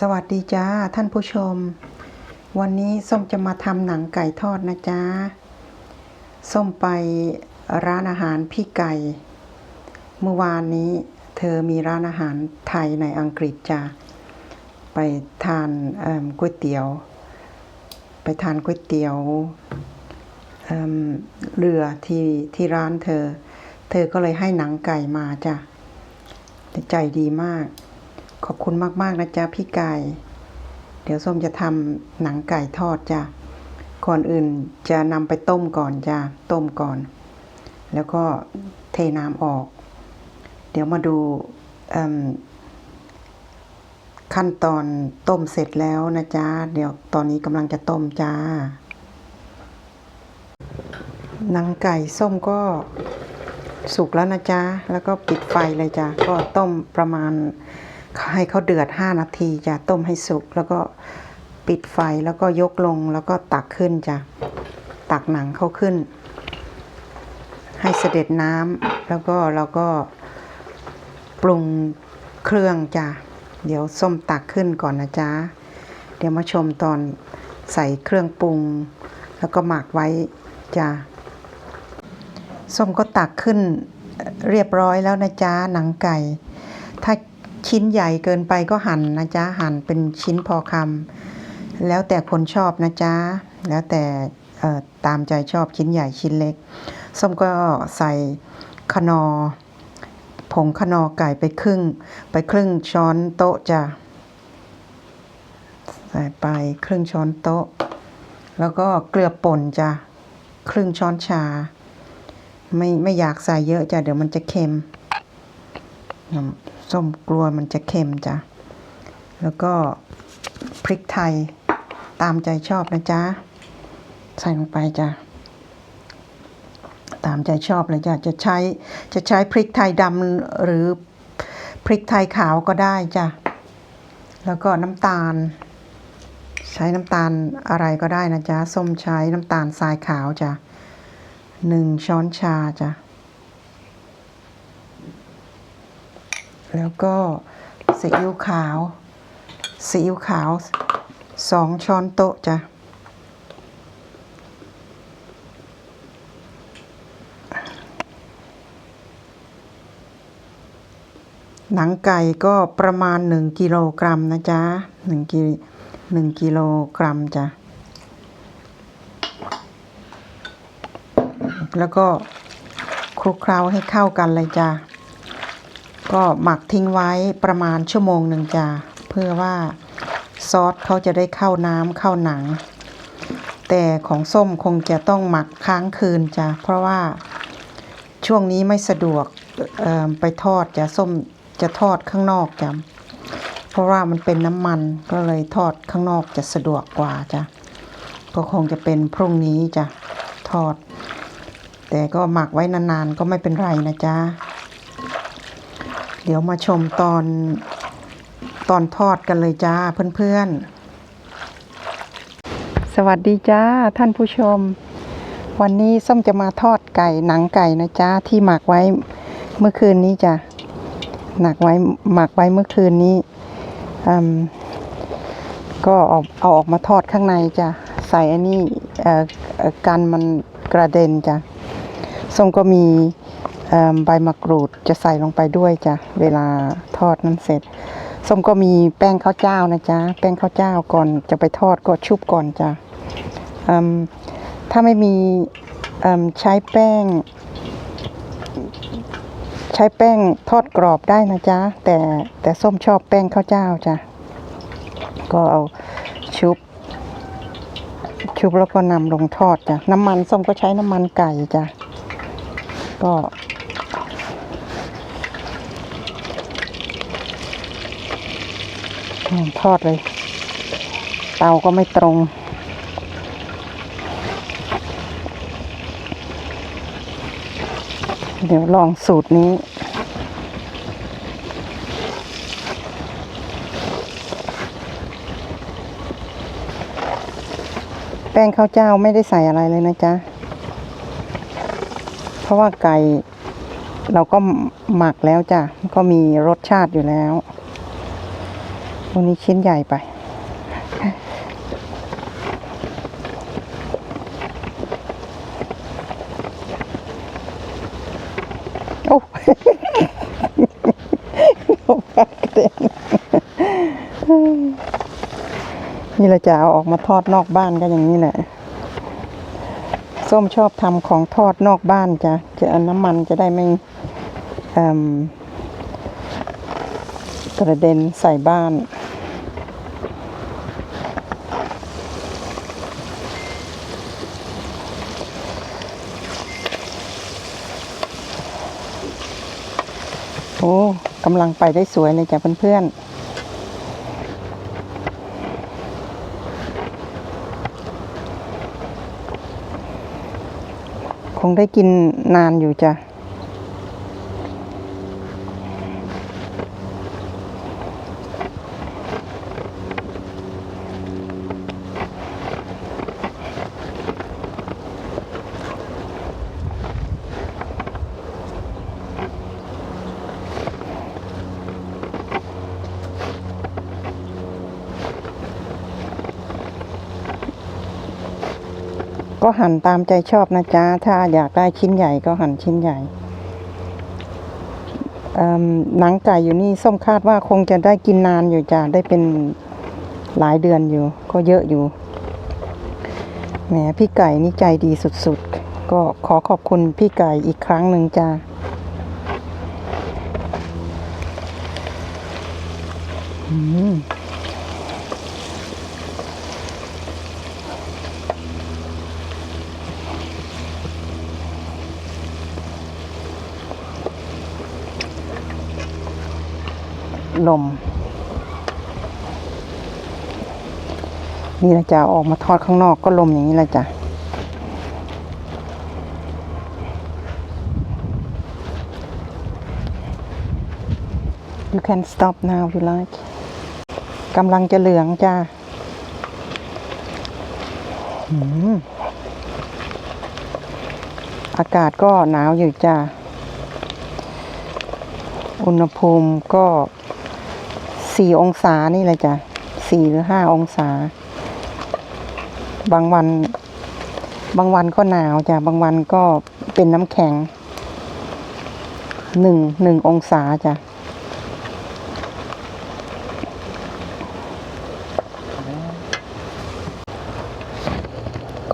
สวัสดีจ้าท่านผู้ชม วันนี้ส้มจะมาทำหนังไก่ทอดนะจ๊ะส้มไปร้านอาหารพี่ไก่ เมื่อวานนี้เธอมีร้านอาหารไทยในอังกฤษจ้ะไปทานก๋วยเตี๋ยว ไปทานก๋วยเตี๋ยวเเรือที่ที่ร้านเธอ เธอก็เลยให้หนังไก่มาจ้ะใจดีมาก ขอบคุณมาก ๆ นะจ๊ะพี่ไก่ เดี๋ยวส้มจะทำหนังไก่ทอดจ้ะ ก่อนอื่นจะนำไปต้มก่อนจ้ะ ต้มก่อน แล้วก็เทน้ำออก เดี๋ยวมาดูขั้นตอนต้มเสร็จแล้วนะจ๊ะ เดี๋ยวตอนนี้กำลังจะต้มจ้า หนังไก่ส้มก็สุกแล้วนะจ๊ะ แล้วก็ปิดไฟเลยจ้ะ ก็ต้มประมาณ ให้เขาเดือด 5 นาทีจะต้มให้สุก แล้วก็ปิดไฟแล้วก็ยกลงแล้วก็ตักขึ้นจ้ะตักหนังเขาขึ้น ให้เสด็จน้ำแล้วก็เราก็ปรุงเครื่องจ้ะเดี๋ยวส้มตักขึ้นก่อนนะจ๊ะเดี๋ยวมาชมตอนใส่เครื่องปรุง แล้วก็หมักไว้จ้ะส้มก็ตักขึ้นเรียบร้อยแล้วนะจ๊ะหนังไก่ ชิ้นใหญ่เกินไปก็หั่นนะจ๊ะหั่นเป็นชิ้นพอคำแล้วแต่คนชอบนะจ๊ะแล้วแต่ตามใจชอบชิ้นใหญ่ชิ้นเล็ก ส้มก็ใส่ขนอผงขนอไก่ไปครึ่ง ไปครึ่งช้อนโต๊ะจ้ะใส่ไปครึ่งช้อนโต๊ะ แล้วก็เกลือป่นจ้ะครึ่งช้อนชา ไม่ไม่อยากใส่เยอะจ้ะเดี๋ยวมันจะเค็ม ส้มกลัวมันจะเค็มจ้ะ แล้วก็พริกไทยตามใจชอบนะจ๊ะ ใส่ลงไปจ้ะ ตามใจชอบเลยจ้ะ จะใช้จะใช้พริกไทยดำหรือพริกไทยขาวก็ได้จ้ะ แล้วก็น้ำตาล ใช้น้ำตาลอะไรก็ได้นะจ๊ะ ส้มใช้น้ำตาลทรายขาวจ้ะหนึ่งช้อนชาจ้ะ แล้วก็ซีอิ๊วขาวซีอิ๊วขาวสองช้อนโต๊ะจ้ะหนังไก่ก็ประมาณหนึ่งกิโลกรัมนะจ๊ะหนึ่งกิหนึ่งกิโลกรัมจ้ะ แล้วก็คลุกเคล้าให้เข้ากันเลยจ้ะ ก็หมักทิ้งไว้ประมาณชั่วโมงหนึ่งจ้ะเพื่อว่าซอสเขาจะได้เข้าน้ำเข้าหนัง แต่ของส้มคงจะต้องหมักค้างคืนจ้ะเพราะว่าช่วงนี้ไม่สะดวกไปทอดจะส้มจะทอดข้างนอกจ้ะเพราะว่ามันเป็นน้ำมันก็เลยทอดข้างนอกจะสะดวกกว่าจ้ะก็คงจะเป็นพรุ่งนี้จ้ะทอด แต่ก็หมักไว้นานๆก็ไม่เป็นไรนะจ๊ะ เดี๋ยวมาชมตอนตอนทอดกันเลยจ้าเพื่อนๆ สวัสดีจ้าท่านผู้ชม วันนี้ส้มจะมาทอดไก่หนังไก่นะจ้าที่หมักไว้เมื่อคืนนี้จ้ะหนักไว้หมักไว้เมื่อคืนนี้อืมก็เอาเอาออกมาทอดข้างในจ้ะใส่อันนี้อ่อเอ่อกันมันกระเด็นจ้ะส้มก็มี ใบมะกรูดจะใส่ลงไปด้วยจ้ะเวลาทอดนั้นเสร็จส้มก็มีแป้งข้าวเจ้านะจ๊ะแป้งข้าวเจ้าก่อนจะไปทอดก็ชุบก่อนจ้ะถ้าไม่มีใช้แป้ง ใช้แป้งทอดกรอบได้นะจ๊ะแต่แต่ส้มชอบแป้งข้าวเจ้าจ้ะก็เอาชุบ ชุบแล้วก็นำลงทอดจ้ะน้ำมันส้มก็ใช้น้ำมันไก่จ้ะก็อืม ทอดเลย เตาก็ไม่ตรง เดี๋ยวลองสูตรนี้ แป้งข้าวเจ้าไม่ได้ใส่อะไรเลยนะจ๊ะ เพราะว่าไก่เราก็หมักแล้วจ้ะ ก็มีรสชาติอยู่แล้ว ตัวนี้ชิ้นใหญ่ไป โอ้ลมพัดกระนี่เราจะเอาออกมาทอดนอกบ้านก็อย่างนี้แหละ ส้มชอบทำของทอดนอกบ้านจ้ะจะน้ำมันจะได้ไม่กระเด็นใส่บ้าน โอ้กำลังไปได้สวยเลยจ้ะเพื่อนๆคงได้กินนานอยู่จ้ะ ก็หั่นตามใจชอบนะจ๊ะ ถ้าอยากได้ชิ้นใหญ่ก็หั่นชิ้นใหญ่หนังไก่อยู่นี่ส้มคาดว่าคงจะได้กินนานอยู่จ้ะได้เป็นหลายเดือนอยู่ ก็เยอะอยู่แหมพี่ไก่นี่ใจดีสุดๆ ก็ขอขอบคุณพี่ไก่อีกครั้งหนึ่งจ้ะอืม ลม นี่นะจ๊ะออกมาทอดข้างนอกก็ลมอย่างนี้แหละจ้ะ You can stop now if you like กำลังจะเหลืองจ้าหืมอากาศก็หนาวอยู่จ้า อุณหภูมิก็ สี่องศานี่แหละจ้ะสี่หรือห้าองศา บางวัน บางวันก็หนาวจ้ะ บางวันก็เป็นน้ำแข็งหนึ่งหนึ่งองศาจ้ะ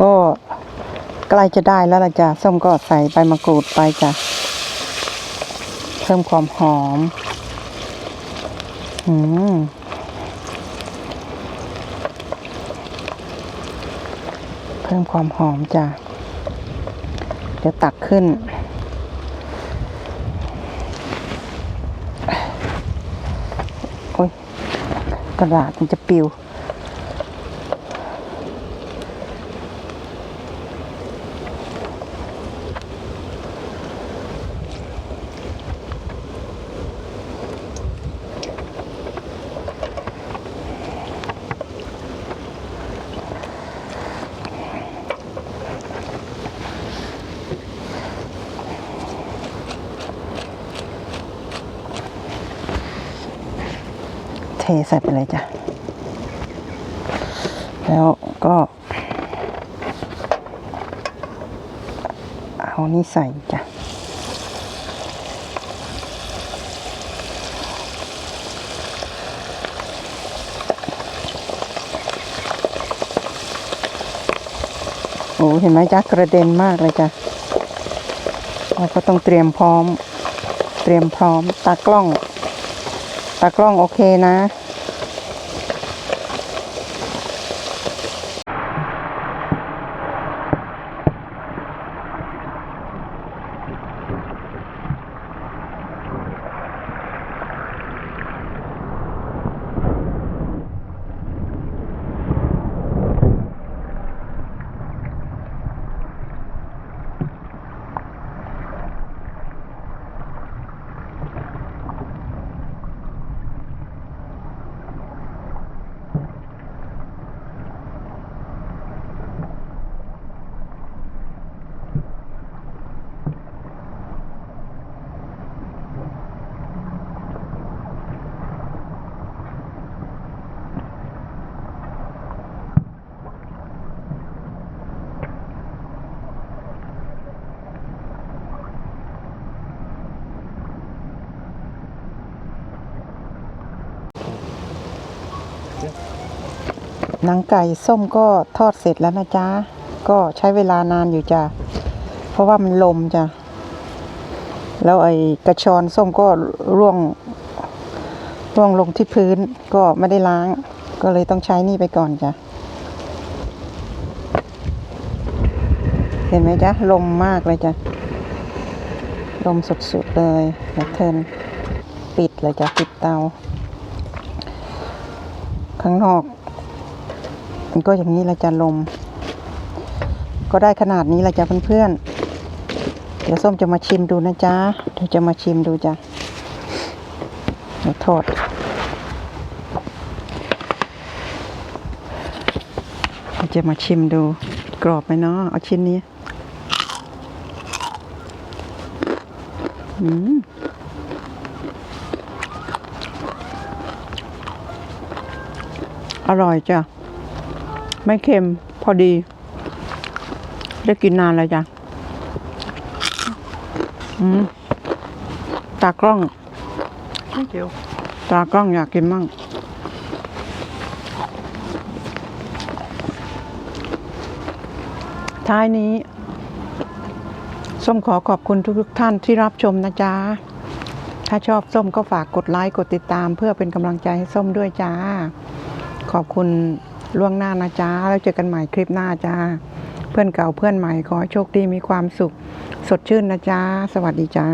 ก็ใกล้จะได้แล้วละจ้ะส้มก็ใส่ใบมะกรูดไปจ้ะเพิ่มความหอม อืมเพิ่มความหอมจ้ะ เดี๋ยวตักขึ้น โอ้ยกระดาษมันจะปิว ใส่ไปเลยจ้ะ แล้วก็ เอานี่ใส่จ้ะโอ้เห็นไหมจ๊ะกระเด็นมากเลยจ้ะเราก็ต้องเตรียมพร้อม เตรียมพร้อม ตากล้อง ตากล้องโอเคนะ หนังไก่ส้มก็ทอดเสร็จแล้วนะจ๊ะ ก็ใช้เวลานานอยู่จ้ะ เพราะว่ามันลมจ้ะ แล้วไอ้กระชอนส้มก็ร่วง ร่วงลงที่พื้นก็ไม่ได้ล้าง ก็เลยต้องใช้นี่ไปก่อนจ้ะ เห็นไหมจ๊ะ ลมมากเลยจ้ะ ลมสุดๆเลยแล้วเทินปิดเลยจ้ะ ปิดเตา ข้างนอก มันก็อย่างนี้ละจ้ะลม ก็ได้ขนาดนี้ละจ้ะเพื่อนๆเดี๋ยวส้มจะมาชิมดูนะจ๊ะเดี๋ยวจะมาชิมดูจ้ะเดี๋ยวทอดเดี๋ยวจะมาชิมดูกรอบไหมเนาะเอาชิ้นนี้อืมอร่อยจ้ะ ไม่เค็มพอดี ได้กินนานแล้วจ้ะอืมตากล้อง Thank you. ตากล้องอยากกินมั่งท้ายนี้ ส้มขอขอบคุณทุกๆท่านที่รับชมนะจ๊ะ ถ้าชอบส้มก็ฝากกดไลค์ กดติดตาม เพื่อเป็นกำลังใจให้ส้มด้วยจ้า ขอบคุณ ล่วงหน้านะจ๊ะแล้วเจอกันใหม่คลิปหน้าจ้า เพื่อนเก่าเพื่อนใหม่ขอโชคดีมีความสุข สดชื่นนะจ๊ะสวัสดีจ้า